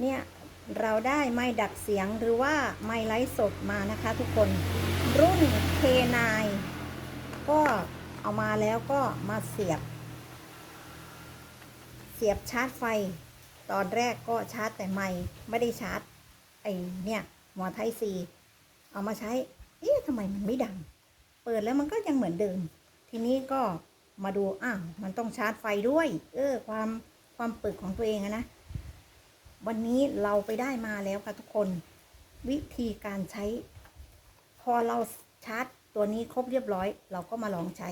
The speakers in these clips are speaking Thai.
เนี่ยเราได้ไม้ดักเสียงหรือว่าไม้ไลฟ์สดมานะคะทุกคนรุ่น K9 ก็เอามาแล้วก็มาเสียบ เสียบชาร์จไฟ ตอนแรกก็ชาร์จแต่ไม่ไม่ได้ชาร์จไอเนี่ยหัวไทยซีเอามาใช้เอ๊ะทำไมมันไม่ดัง เปิดแล้วมันก็ยังเหมือนเดิม ทีนี้ก็มาดูอ้าวมันต้องชาร์จไฟด้วย เออความความปึกของตัวเองนะ วันนี้เราไปได้มาแล้วค่ะทุกคน วิธีการใช้ พอเราชาร์จตัวนี้ครบเรียบร้อย เราก็มาลองใช้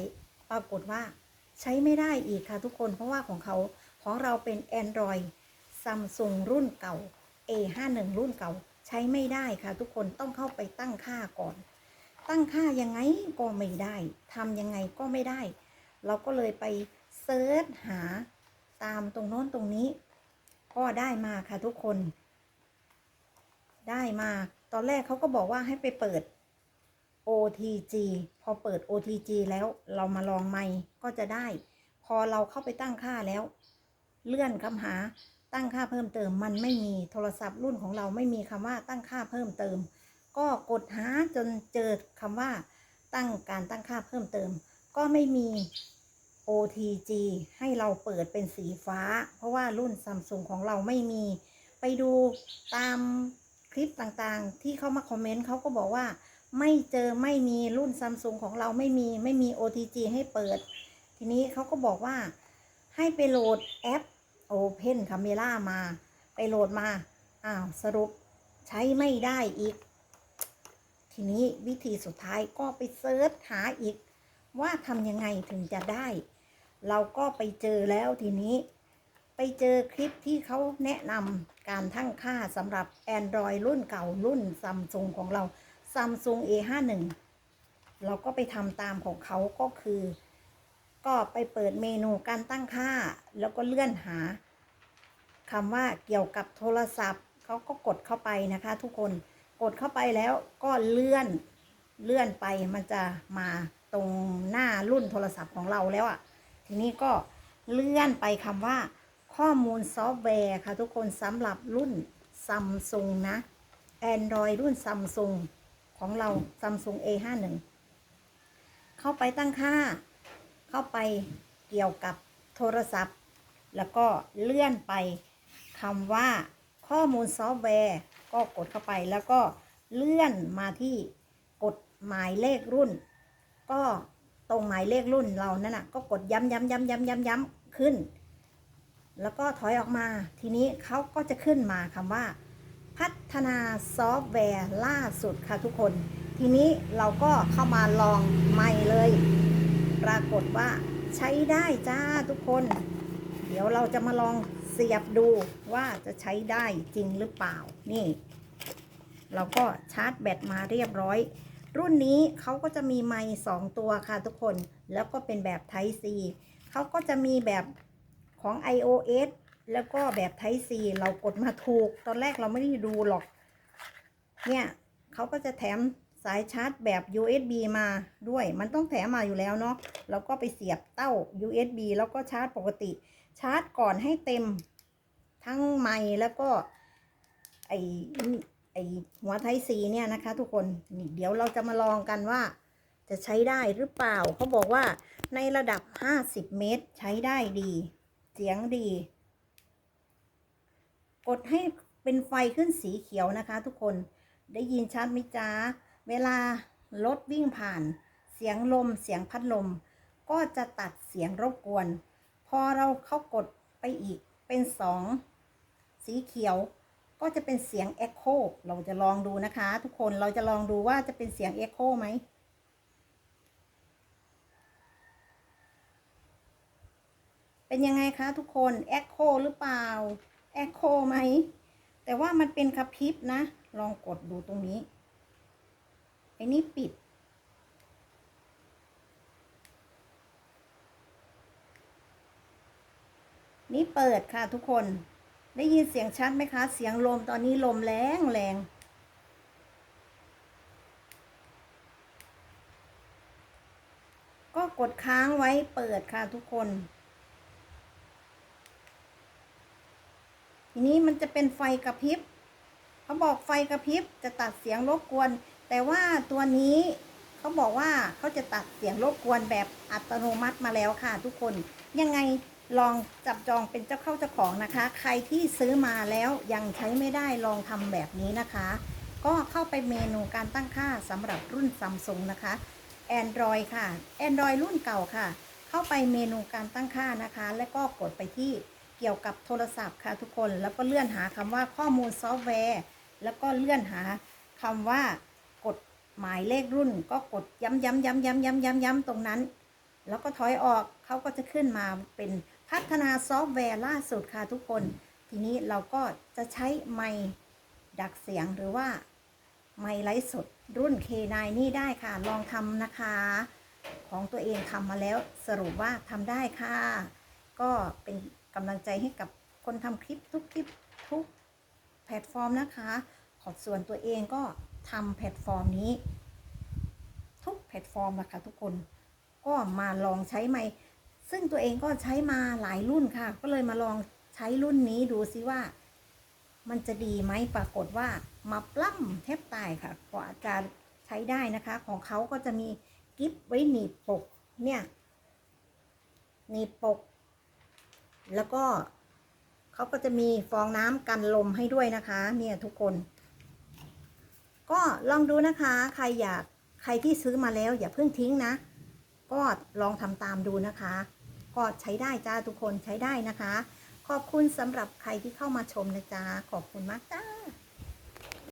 ปรากฏว่าใช้ไม่ได้อีกค่ะทุกคนเพราะว่าของเขาของเราเป็น Android Samsung รุ่นเก่า A51 รุ่นเก่าใช้ไม่ได้ค่ะทุกคนต้องเข้าไปตั้งค่าก่อน ตั้งค่ายังไงก็ไม่ได้ทำยังไงก็ไม่ได้ เราก็เลยไปเซิร์ชหาตามตรงโน้นตรงนี้ ก็ได้มาค่ะทุกคน ได้มาตอนแรกเขาก็บอกว่าให้ไปเปิด OTG พอเปิด OTG แล้วเรามาลองไมค์ก็จะได้ พอเราเข้าไปตั้งค่าแล้ว เลื่อนคำหาตั้งค่าเพิ่มเติมมันไม่มีโทรศัพท์รุ่นของเราไม่มีคำว่าตั้งค่าเพิ่มเติม ก็กดหาจนเจอคำว่า ตั้งการตั้งค่าเพิ่มเติม ก็ไม่มี OTG ให้เราเปิดเป็นสีฟ้า เพราะว่ารุ่นซัมซุงของเราไม่มี ไปดูตามคลิปต่างๆ ที่เขามาคอมเมนต์เขาก็บอกว่า ไม่เจอไม่มีรุ่นซัมซุงของเราไม่มีไม่มี OTG ให้เปิด ทีนี้เขาก็บอกว่า ให้ไปโหลดแอป Open Camera มา ไปโหลดมาอ้าวสรุปใช้ไม่ได้อีก ทีนี้วิธีสุดท้ายก็ไปเซิร์ชหาอีกว่าทำยังไงถึงจะได้ เราก็ไปเจอแล้วทีนี้ ไปเจอคลิปที่เขาแนะนำการทั้งค่าสำหรับ Android รุ่นเก่ารุ่นซัมซุงของเรา Samsung A51 เราก็ไปทำตามของเขาก็คือ ก็ไปเปิดเมนูการตั้งค่า แล้วก็เลื่อนหาคำว่าเกี่ยวกับโทรศัพท์เขาก็กดเข้าไปนะคะ ทุกคนกดเข้าไปแล้วก็เลื่อนเลื่อนไปมันจะมาตรงหน้ารุ่นโทรศัพท์ของเราแล้วอะ่ะ ทีนี้ก็เลื่อนไปคำว่า ข้อมูลซอฟต์แวร์ค่ะ ทุกคนสำหรับรุ่นซัมซุงนะ Android รุ่นซัมซุงของเรา Samsung A51 เข้าไปตั้งค่า เข้าไปเกี่ยวกับโทรศัพท์ แล้วก็เลื่อนไปคำว่า ข้อมูลซอฟต์แวร์ ก็กดเข้าไปแล้วก็เลื่อนมาที่กดหมายเลขรุ่น ก็ ตรงหมายเลขรุ่นเรานั่นน่ะก็กดย้ำย้ำย้ำย้ำย้ำย้ำขึ้น แล้วก็ถอยออกมา ทีนี้เขาก็จะขึ้นมาคำว่า พัฒนาซอฟต์แวร์ล่าสุดค่ะทุกคน ทีนี้เราก็เข้ามาลองใหม่เลย ปรากฏว่าใช้ได้จ้าทุกคน เดี๋ยวเราจะมาลองเสียบดูว่าจะใช้ได้จริงหรือเปล่านี่ เราก็ชาร์จแบตมาเรียบร้อย รุ่นนี้เขาก็จะมีไมค์สองตัวค่ะทุกคน แล้วก็เป็นแบบ Type C เขาก็จะมีแบบของ iOS แล้วก็แบบ Type C เรากดมาถูก ตอนแรกเราไม่ได้ดูหรอก เนี่ยเขาก็จะแถมสายชาร์จแบบ USB มาด้วย มันต้องแถมมาอยู่แล้วเนาะแล้วก็ไปเสียบเต้า USB แล้วก็ชาร์จปกติ ชาร์จก่อนให้เต็ม ทั้งไมค์แล้วก็ไอ ไอหัวไทยสีเนี่ยนะคะ ทุกคนนี่เดี๋ยวเราจะมาลองกันว่า จะใช้ได้หรือเปล่าเขาบอกว่าในระดับ 50 เมตรใช้ได้ดี เสียงดี กดให้เป็นไฟขึ้นสีเขียวนะคะ ทุกคนได้ยินชัดไหมจ๊ะเวลารถวิ่งผ่าน เสียงลมเสียงพัดลม ก็จะตัดเสียงรบกวน พอเราเข้ากดไปอีกเป็นสองสีเขียว ก็จะเป็นเสียง Echo เราจะลองดูนะคะ ทุกคนเราจะลองดูว่าจะเป็นเสียง Echo ไหมเป็นยังไงคะทุกคน Echo หรือเปล่า Echo ไหมแต่ว่ามันเป็นกระพริบนะ ลองกดดูตรงนี้ไอ้นี่ปิด นี่เปิดค่ะทุกคน ได้ยินเสียงชัดไหมคะ เสียงลมตอนนี้ลมแรงแรงก็กดค้างไว้เปิดค่ะทุกคน ทีนี้มันจะเป็นไฟกระพริบเขาบอกไฟกระพริบจะตัดเสียงรบกวน แต่ว่าตัวนี้เขาบอกว่าเขาจะตัดเสียงรบกวนแบบอัตโนมัติมาแล้วค่ะทุกคน ยังไง ลองจับจองเป็นเจ้าเข้าเจ้าของนะคะ ใครที่ซื้อมาแล้วยังใช้ไม่ได้ลองทำแบบนี้นะคะ ก็เข้าไปเมนูการตั้งค่าสำหรับรุ่นซัมซุงนะคะ Android ค่ะ Android รุ่นเก่าค่ะ เข้าไปเมนูการตั้งค่านะคะ แล้วก็กดไปที่เกี่ยวกับโทรศัพท์ค่ะทุกคน แล้วก็เลื่อนหาคำว่าข้อมูลซอฟต์แวร์ แล้วก็เลื่อนหาคำว่ากดหมายเลขรุ่น ก็กดย้ำย้ำย้ำย้ำย้ำย้ำย้ำตรงนั้น แล้วก็ถอยออกเขาก็จะขึ้นมาเป็น พัฒนาซอฟต์แวร์ล่าสุดค่ะทุกคน ทีนี้เราก็จะใช้ไมค์ดักเสียงหรือว่าไมค์ไลฟ์สดรุ่น K9 นี่ได้ค่ะ ลองทำนะคะ ของตัวเองทำมาแล้วสรุปว่าทำได้ค่ะ ก็เป็นกำลังใจให้กับคนทำคลิปทุกคลิปทุกแพลตฟอร์มนะคะ ขอส่วนตัวเองก็ทำแพลตฟอร์มนี้ ทุกแพลตฟอร์มนะคะทุกคน ก็มาลองใช้ไมค์ ซึ่งตัวเองก็ใช้มาหลายรุ่นค่ะ ก็เลยมาลองใช้รุ่นนี้ดูซิว่า มันจะดีไหมปรากฏว่ามาปล้ำแทบตายค่ะกว่าจะใช้ได้นะคะ ของเขาก็จะมีกิฟไว้หนีบปกเนี่ยหนีบปก แล้วก็เขาก็จะมีฟองน้ำกันลมให้ด้วยนะคะ เนี่ยทุกคน ก็ลองดูนะคะ ใครอยากใครที่ซื้อมาแล้วอย่าเพิ่งทิ้งนะ ก็ลองทำตามดูนะคะ ก็ใช้ได้จ้าทุกคนใช้ได้นะคะ ขอบคุณสำหรับใครที่เข้ามาชมนะจ๊ะขอบคุณมากจ้า